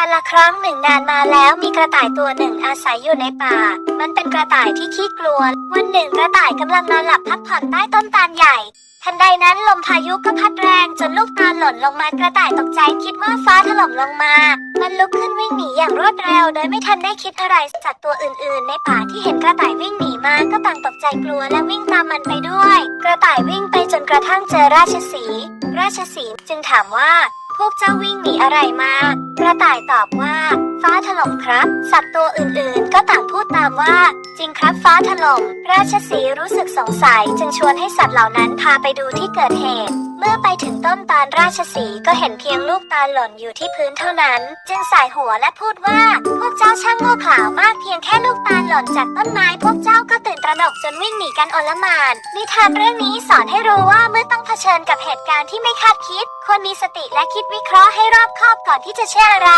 การละครั้งหนึ่งนานมาแล้วมีกระต่ายตัวหนึ่งอาศัยอยู่ในป่า มันเป็นกระต่ายที่ขี้กลัว วันหนึ่งกระต่ายกำลังนอนหลับพักผ่อนใต้ต้นตาลใหญ่ ทันใดนั้นลมพายุก็พัดแรงจนลูกตาลหล่นลงมากระต่ายตกใจคิดว่าฟ้าถล่มลงมา มันลุกขึ้นวิ่งหนีอย่างรวดเร็ว โดยไม่ทันได้คิดอะไรสัตว์ตัวอื่น ๆ ในป่าที่เห็นกระต่ายวิ่งหนีมาก็ต่างตกใจกลัวและวิ่งตามมันไปด้วย กระต่ายวิ่งไปจนกระทั่งเจอราชสี ราชสีจึงถามว่า พวกเจ้าวิ่งหนีอะไรมา กระต่ายตอบว่า ฟ้าถล่มครับ สัตว์ตัวอื่นๆ ก็ต่างพูดตามว่า จริงครับฟ้าถล่ม ราชสีรู้สึกสงสัยจึงชวนให้สัตว์เหล่านั้นพาไปดูที่เกิดเหตุ เมื่อไปถึงต้นตาลราชสีก็เห็นเพียงลูกตาลหล่นอยู่ที่พื้นเท่านั้น จึงสายหัวและพูดว่า พวกเจ้าช่างโง่เขลามากเพียงแค่ลูกตาลหล่นจากต้นไม้พวกเจ้าก็ตื่นตระหนกจนวิ่งหนีกันอลหม่านนิทานเรื่องนี้สอนให้รู้ว่าเมื่อต้อง ชิญกับเหตุการณ์ที่ไม่คาดคิด ควรมีสติและคิดวิเคราะห์ให้รอบคอบก่อนที่จะเชื่ออะไร